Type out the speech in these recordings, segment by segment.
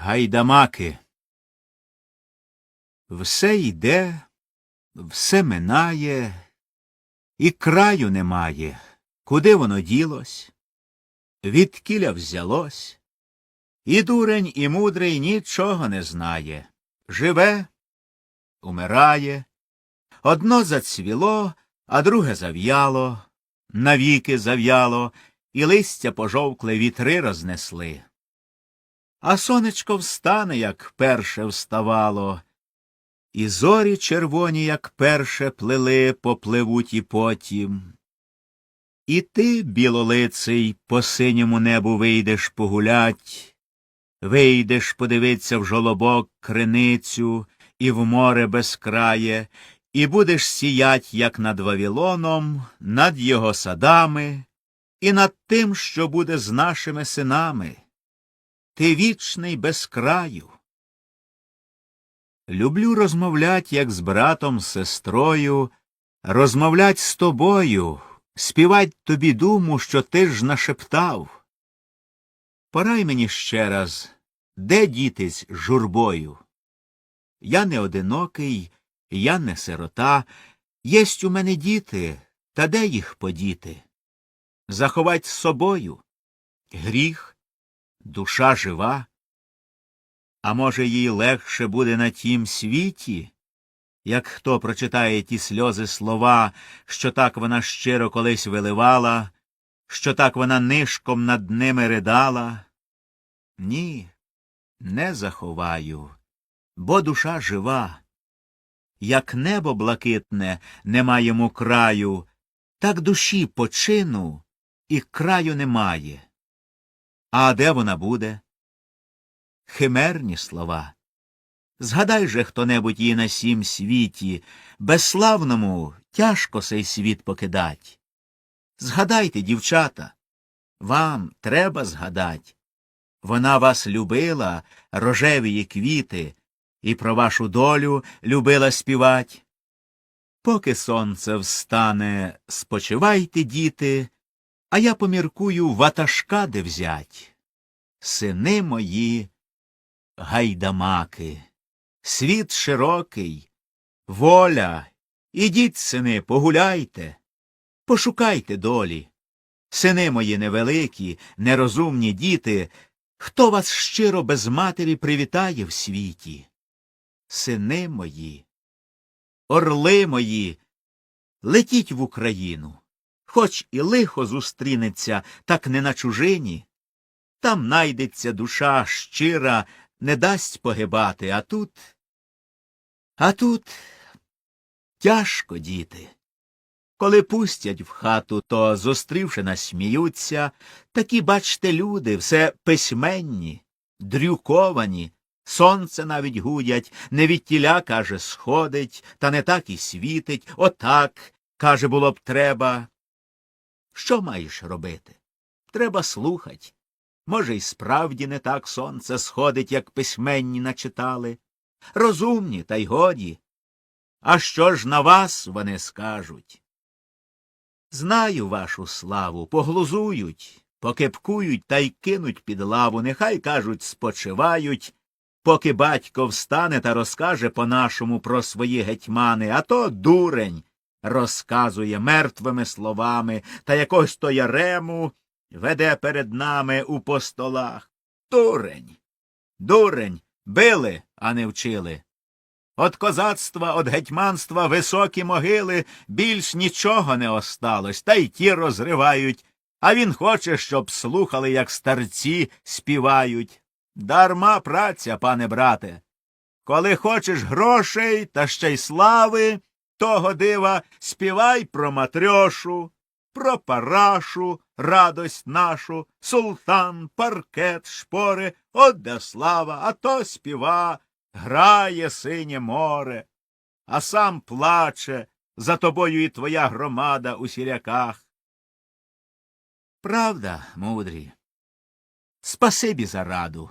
Гайдамаки. Все йде, все минає, і краю немає. Куди воно ділось? Відкіля взялось? І дурень, і мудрий нічого не знає. Живе, умирає. Одно зацвіло, а друге зав'яло, навіки зав'яло, і листя пожовкле вітри рознесли. А сонечко встане, як перше вставало, і зорі червоні, як перше плели, попливуть і потім. І ти, білолиций, по синьому небу вийдеш погулять, вийдеш подивиться в жолобок криницю і в море безкрає, і будеш сіять, як над Вавилоном, над його садами, і над тим, що буде з нашими синами. Ти вічний без краю. Люблю розмовлять, як з братом, сестрою, розмовлять з тобою, співать тобі думу, що ти ж нашептав. Порай мені ще раз, де дітись журбою? Я не одинокий, я не сирота, єсть у мене діти, та де їх подіти? Заховать з собою гріх, душа жива. А може, їй легше буде на тім світі, як хто прочитає ті сльози слова, що так вона щиро колись виливала, що так вона нишком над ними ридала? Ні, не заховаю, бо душа жива. Як небо блакитне нема йому краю, так душі почину і краю немає. А де вона буде? Химерні слова. Згадай же хто небудь її на сім світі, безславному тяжко сей світ покидать. Згадайте, дівчата, вам треба згадать. Вона вас любила, рожеві квіти, і про вашу долю любила співать. Поки сонце встане, спочивайте, діти, а я поміркую ватажка де взять. Сини мої гайдамаки, світ широкий, воля, ідіть, сини, погуляйте, пошукайте долі. Сини мої невеликі, нерозумні діти, хто вас щиро без матері привітає в світі? Сини мої, орли мої, летіть в Україну, хоч і лихо зустрінеться, так не на чужині. Там найдеться душа щира, не дасть погибати, а тут. А тут тяжко, діти. Коли пустять в хату, то, зустрівши нас, сміються, такі, бачте, люди, все письменні, дрюковані, сонце навіть гудять, не від тіля, каже, сходить, та не так і світить, отак, каже, було б треба. Що маєш робити? Треба слухать. Може, й справді не так сонце сходить, як письменні начитали. Розумні, та й годі. А що ж на вас вони скажуть? Знаю вашу славу, поглузують, покепкують та й кинуть під лаву, нехай, кажуть, спочивають, поки батько встане та розкаже по нашому про свої гетьмани, а то дурень розказує мертвими словами та якось то ярему веде перед нами у постолах. Дурень. Дурень. Били, а не вчили. От козацтва, от гетьманства високі могили більш нічого не осталось, та й ті розривають, а він хоче, щоб слухали, як старці співають. Дарма праця, пане брате. Коли хочеш грошей та ще й слави, того дива співай про матрьошу, про парашу, радость нашу, султан, паркет, шпори, от слава, а то співа, грає синє море, а сам плаче за тобою і твоя громада у сіряках. Правда, мудрі, спасибі за раду.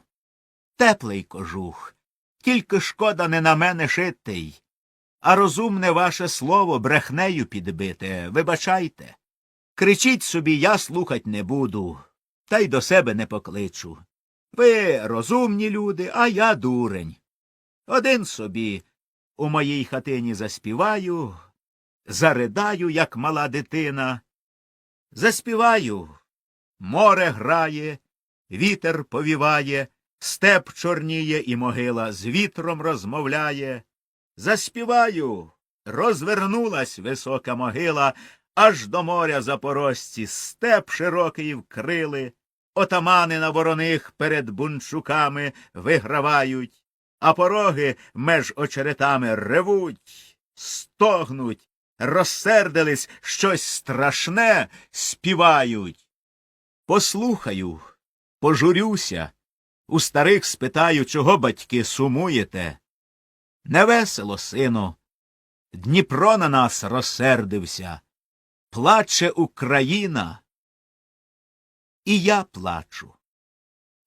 Теплий кожух, тільки шкода не на мене шитий, а розумне ваше слово брехнею підбите, вибачайте. Кричіть собі, я слухать не буду, та й до себе не покличу. Ви розумні люди, а я дурень. Один собі у моїй хатині заспіваю, заридаю, як мала дитина. Заспіваю, море грає, вітер повіває, степ чорніє і могила з вітром розмовляє. Заспіваю, розвернулась висока могила, аж до моря запорожці степ широкий вкрили, отамани на вороних перед бунчуками вигравають, а пороги меж очеретами ревуть, стогнуть, розсердились, щось страшне співають. Послухаю, пожурюся, у старих спитаю, чого батьки сумуєте. Невесело, сину. Дніпро на нас розсердився. Плаче Україна. І я плачу.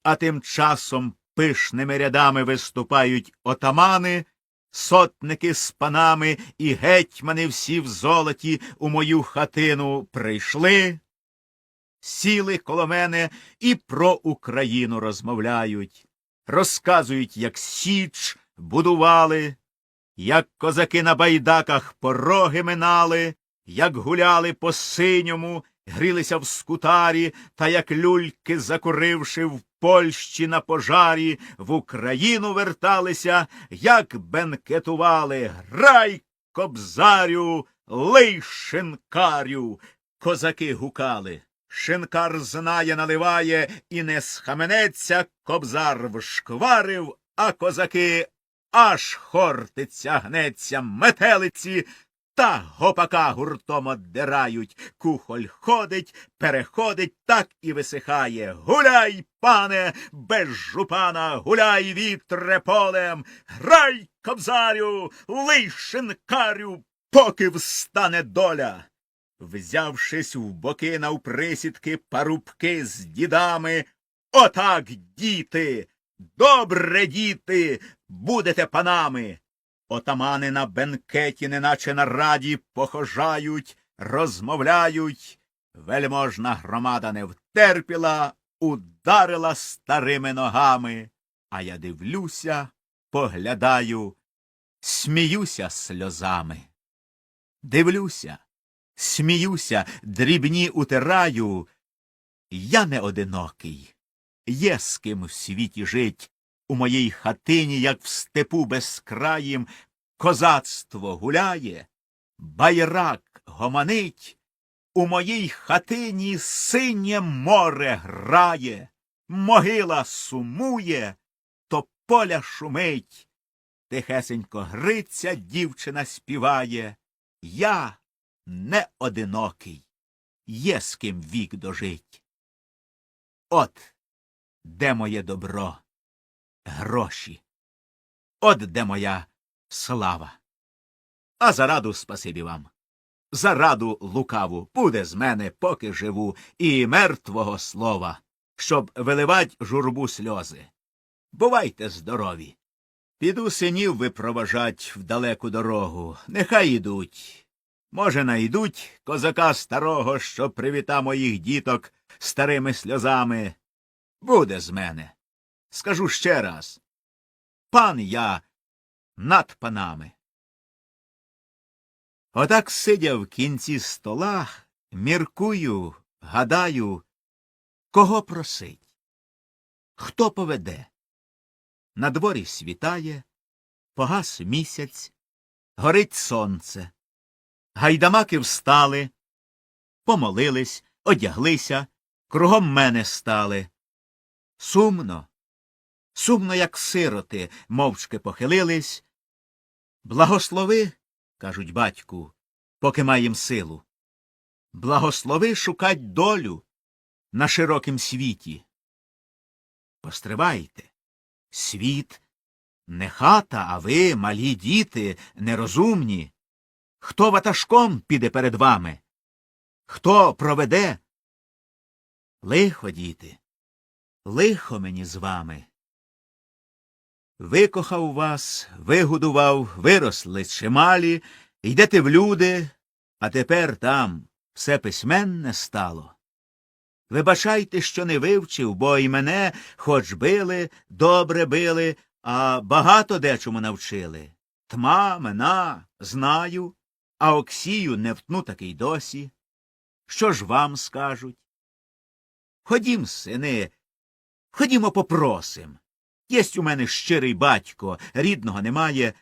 А тим часом пишними рядами виступають отамани, сотники з панами і гетьмани всі в золоті у мою хатину прийшли, сіли коло мене і про Україну розмовляють, розказують, як Січ будували, як козаки на байдаках пороги минали, як гуляли по синьому, грілися в скутарі, та як люльки, закуривши в Польщі на пожарі, в Україну верталися, як бенкетували, грай, кобзарю, лий шинкарю. Козаки гукали. Шинкар знає, наливає і не схаменеться, кобзар вшкварив, а козаки аж хортиця гнеться, метелиці та гопака гуртом оддирають. Кухоль ходить, переходить, так і висихає. Гуляй, пане, без жупана, гуляй вітре полем, грай, кобзарю, лий шинкарю, поки встане доля. Взявшись в боки навприсідки парубки з дідами, отак, діти, добре діти, будете панами. Отамани на бенкеті, неначе на раді, похожають, розмовляють. Вельможна громада не втерпіла, ударила старими ногами. А я дивлюся, поглядаю, сміюся сльозами. Дивлюся, сміюся, дрібні утираю. Я не одинокий. Є з ким в світі жить. У моїй хатині, як в степу безкраїм, козацтво гуляє, байрак гомонить, у моїй хатині синє море грає, могила сумує, то поля шумить, тихесенько гриця дівчина співає. Я не одинокий, є з ким вік дожить. От де моє добро, гроші, от де моя слава. А за раду спасибі вам. За раду лукаву буде з мене, поки живу, і мертвого слова, щоб виливать журбу сльози. Бувайте здорові. Піду синів випроважать в далеку дорогу. Нехай ідуть. Може, найдуть козака старого, що привіта моїх діток старими сльозами. Буде з мене. Скажу ще раз. Пан я над панами. Отак сидя в кінці стола, міркую, гадаю, кого просить, хто поведе. На дворі світає, погас місяць, горить сонце. Гайдамаки встали, помолились, одяглися, кругом мене стали. Сумно, сумно, як сироти, мовчки похилились. Благослови, кажуть батьку, поки маєм силу. Благослови шукать долю на широкім світі. Постривайте. Світ не хата, а ви, малі діти, нерозумні. Хто ватажком піде перед вами? Хто проведе? Лихо, діти, лихо мені з вами. Викохав вас, вигодував, виросли чималі, йдете в люди, а тепер там все письменне стало. Вибачайте, що не вивчив, бо і мене хоч били, добре били, а багато дечому навчили. Тма, мена, знаю, а Оксію не втну такий досі. Що ж вам скажуть? Ходім, сини, ходімо попросим. Єсть у мене щирий батько, рідного немає.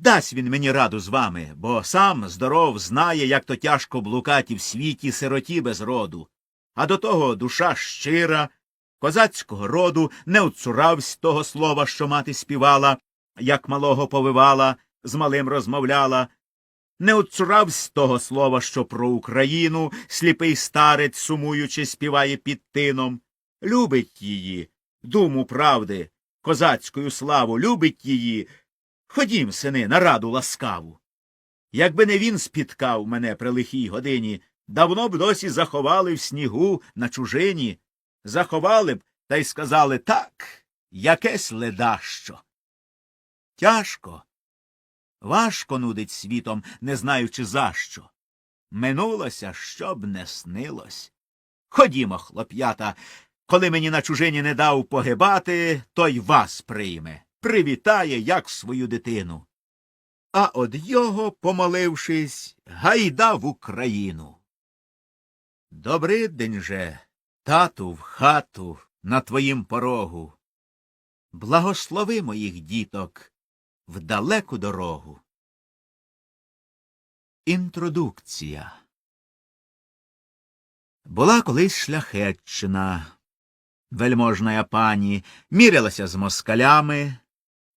Дасть він мені раду з вами, бо сам здоров знає, як то тяжко блукати в світі сироті без роду. А до того душа щира, козацького роду не оцуравсь того слова, що мати співала, як малого повивала, з малим розмовляла. Не оцуравсь того слова, що про Україну сліпий старець, сумуючи, співає під тином. Любить її, думу правди, козацькою славу, любить її. Ходім, сини, на раду ласкаву. Якби не він спіткав мене при лихій годині, давно б досі заховали в снігу на чужині. Заховали б та й сказали так, якесь ледащо. Тяжко, важко нудить світом, не знаючи за що. Минулося, щоб не снилось. Ходімо, хлоп'ята, коли мені на чужині не дав погибати, той вас прийме, привітає, як свою дитину. А од його, помолившись, гайда в Україну. Добрий день же, тату, в хату, на твоїм порогу. Благослови моїх діток в далеку дорогу. Інтродукція Була колись шляхетчина, вельможная пані, мірялася з москалями,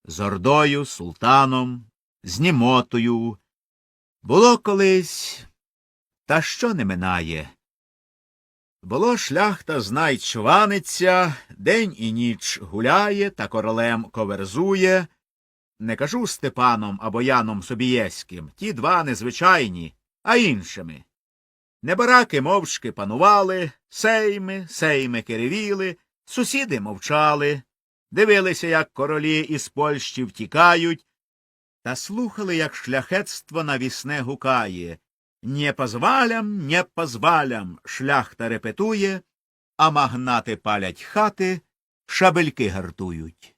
з ордою, султаном, з Німотою. Було колись, та що не минає. Було шляхта знай чваниться, день і ніч гуляє та королем коверзує. Не кажу Степаном або Яном Собієським, ті два незвичайні, а іншими. Небараки мовчки панували, сейми, сейми керевіли, сусіди мовчали, дивилися, як королі із Польщі втікають, та слухали, як шляхетство навісне гукає. Не позвалям, не позвалям, шляхта репетує, а магнати палять хати, шабельки гартують.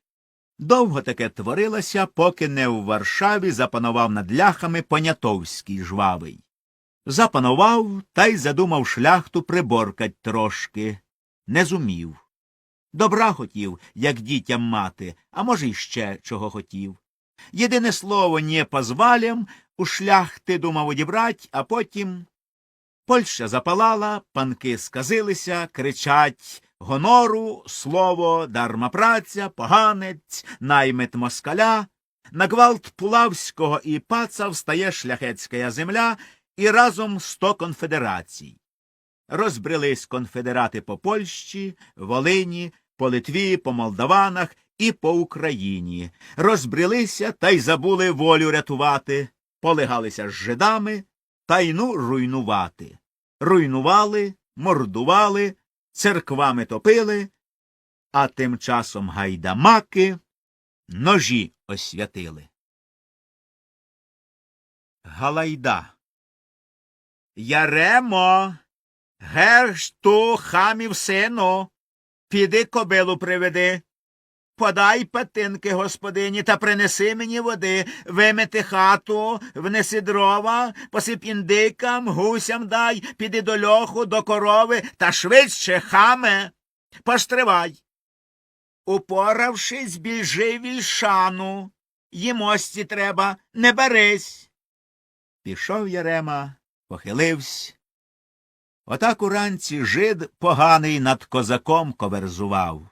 Довго таке творилося, поки не в Варшаві запанував над ляхами Понятовський жвавий. Запанував та й задумав шляхту приборкать трошки. Не зумів. Добра хотів, як дітям мати, а може, й ще чого хотів. Єдине слово не позвалям у шляхти думав одібрать, а потім. Польща запалала, панки сказилися, кричать гонору, слово, дарма праця, поганець, наймит москаля. На гвалт Пулавського і паца встає шляхетська земля і разом сто конфедерацій. Розбрелись конфедерати по Польщі, Волині, по Литві, по Молдаванах і по Україні. Розбрелися та й забули волю рятувати, полегалися з жидами та й ну руйнувати. Руйнували, мордували, церквами топили, а тим часом гайдамаки ножі освятили. Галайда. Яремо, герш ту хамів сину, піди кобилу приведи. Подай патинки господині та принеси мені води, вимити хату, внеси дрова, посип індикам, гусям дай, піди до льоху, до корови та швидше, хаме, поштривай. Упоравшись, біжи вільшану, їмості треба, не берись. Пішов Ярема, похилився. Отак уранці жид поганий над козаком коверзував.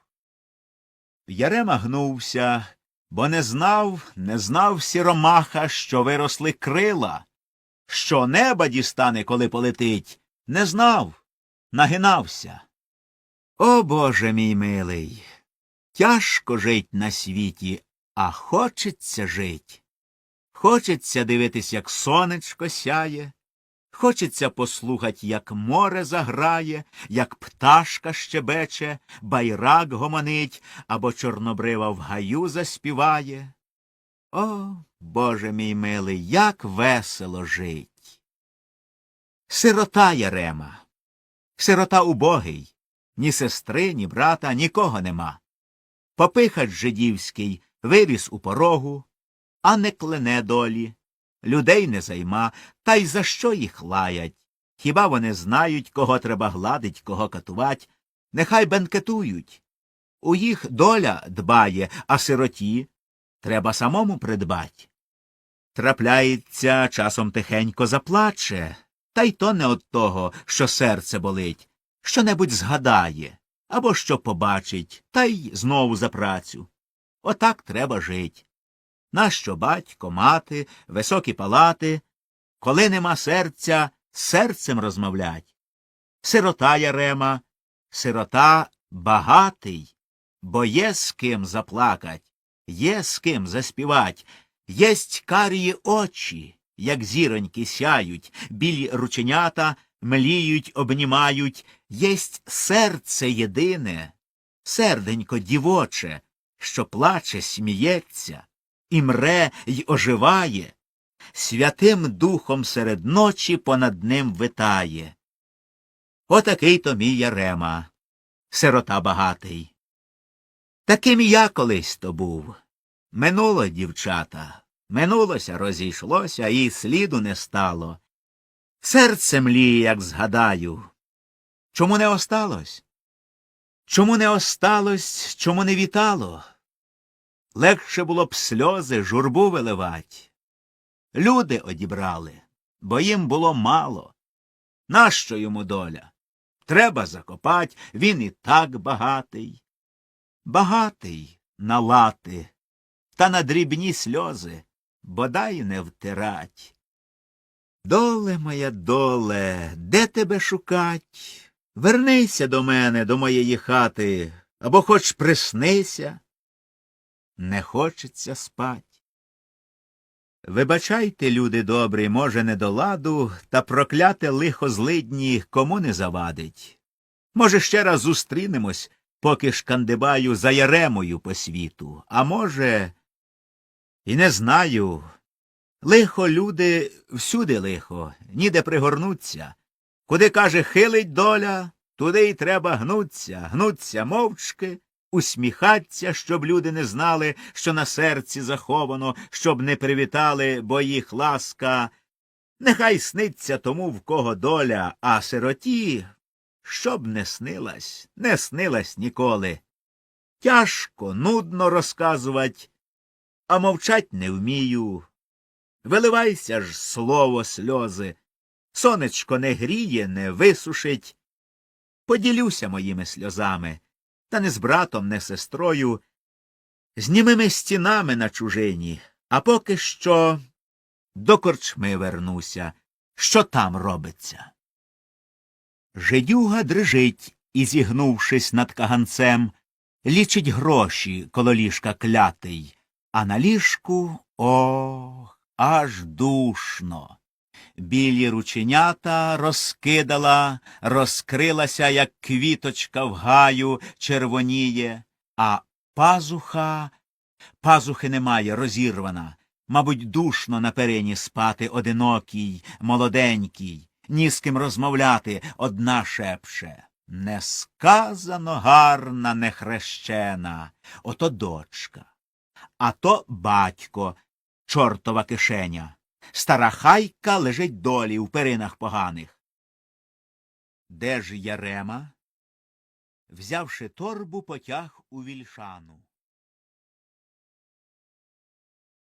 Ярема гнувся, бо не знав, не знав сіромаха, що виросли крила, що неба дістане, коли полетить, не знав, нагинався. О Боже мій милий, тяжко жить на світі, а хочеться жить. Хочеться дивитись, як сонечко сяє, Хочеться послухать, як море заграє, як пташка щебече, байрак гомонить або чорнобрива в гаю заспіває. О, Боже мій милий, як весело жить. Сирота Ярема. Сирота убогий, ні сестри, ні брата, нікого нема. Попихач жидівський виріс у порогу, а не клене долі, людей не займа, та й за що їх лаять? Хіба вони знають, кого треба гладить, кого катувать? Нехай бенкетують. У їх доля дбає, а сироті треба самому придбать. Трапляється, часом тихенько заплаче, та й то не от того, що серце болить, що-небудь згадає, або що побачить, та й знову за працю. Отак треба жить. Нащо батько, мати, високі палати, коли нема серця, серцем розмовлять. Сирота Ярема, сирота багатий, бо є з ким заплакать, є з ким заспівать, єсть карії очі, як зіроньки сяють, білі рученята мліють, обнімають, єсть серце єдине, серденько дівоче, що плаче, сміється, і мре й оживає, святим духом серед ночі понад ним витає. Отакий то мій Ярема, сирота багатий. Таким я колись то був. Минуло, дівчата, минулося, розійшлося, і сліду не стало. Серце мліє, як згадаю. Чому не осталось? Чому не осталось, чому не вітало? Легше було б сльози, журбу виливать. Люди одібрали, бо їм було мало. Нащо йому доля? Треба закопать, він і так багатий. Багатий на лати, та на дрібні сльози бодай не втирать. Доле моя доле, де тебе шукать? Вернися до мене, до моєї хати, або хоч приснися. Не хочеться спать. Вибачайте, люди добрі, може, не до ладу, та прокляте лихо злидні кому не завадить. Може, ще раз зустрінемось, поки шкандибаю за Яремою по світу, а може, і не знаю. Лихо, люди, всюди лихо, ніде пригорнуться. Куди, каже, хилить доля, туди й треба гнуться, гнуться мовчки, усміхаться, щоб люди не знали, що на серці заховано, щоб не привітали, бо їх ласка. Нехай сниться тому, в кого доля, а сироті, щоб не снилась, не снилась ніколи. Тяжко, нудно розказувать, а мовчать не вмію. Виливайся ж слово сльози, сонечко не гріє, не висушить. Поділюся моїми сльозами, та не з братом, не сестрою, з німими стінами на чужині, а поки що до корчми вернуся, що там робиться. Жидюга дрижить і, зігнувшись над каганцем, лічить гроші коло ліжка клятий, а на ліжку ох, аж душно. Білі рученята розкидала, розкрилася, як квіточка в гаю червоніє, а пазуха, пазухи немає, розірвана. Мабуть, душно на перині спати одинокій, молоденькій, ні з ким розмовляти одна шепше. Несказано гарна, нехрещена, ото дочка, а то батько, чортова кишеня. Стара хайка лежить долі в перинах поганих. Де ж Ярема? Взявши торбу, потяг у вільшану.